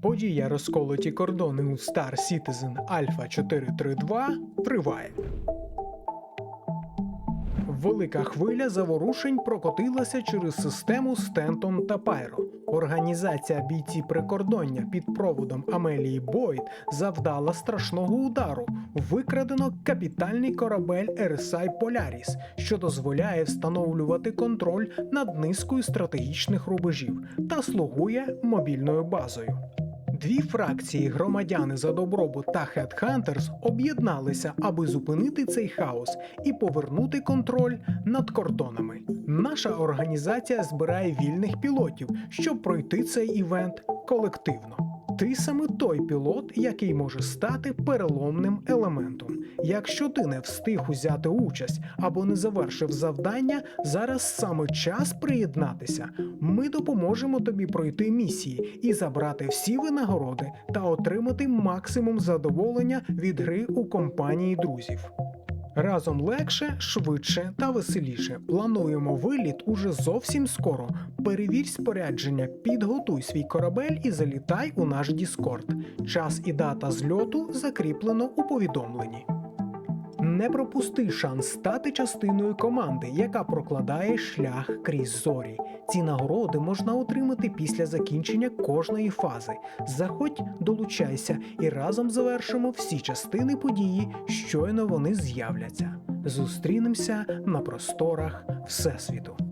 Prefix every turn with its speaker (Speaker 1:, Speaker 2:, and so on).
Speaker 1: Подія розколоті кордони у Star Citizen Alpha 432 триває. Велика хвиля заворушень прокотилася через систему Стентон та Пайро. Організація бійці прикордоння під проводом Амелії Бойд завдала страшного удару. Викрадено капітальний корабель RSI Polaris, що дозволяє встановлювати контроль над низкою стратегічних рубежів та слугує мобільною базою. Дві фракції громадяни за добробут та Headhunters об'єдналися, аби зупинити цей хаос і повернути контроль над кордонами. Наша організація збирає вільних пілотів, щоб пройти цей івент колективно. Ти саме той пілот, який може стати переломним елементом. Якщо ти не встиг узяти участь або не завершив завдання, зараз саме час приєднатися. Ми допоможемо тобі пройти місії і забрати всі винагороди та отримати максимум задоволення від гри у компанії друзів. Разом легше, швидше та веселіше. Плануємо виліт уже зовсім скоро. Перевірь спорядження, підготуй свій корабель і залітай у наш Діскорд. Час і дата зльоту закріплено у повідомленні. Не пропусти шанс стати частиною команди, яка прокладає шлях крізь зорі. Ці нагороди можна отримати після закінчення кожної фази. Заходь, долучайся і разом завершимо всі частини події, щойно вони з'являться. Зустрінемося на просторах Всесвіту.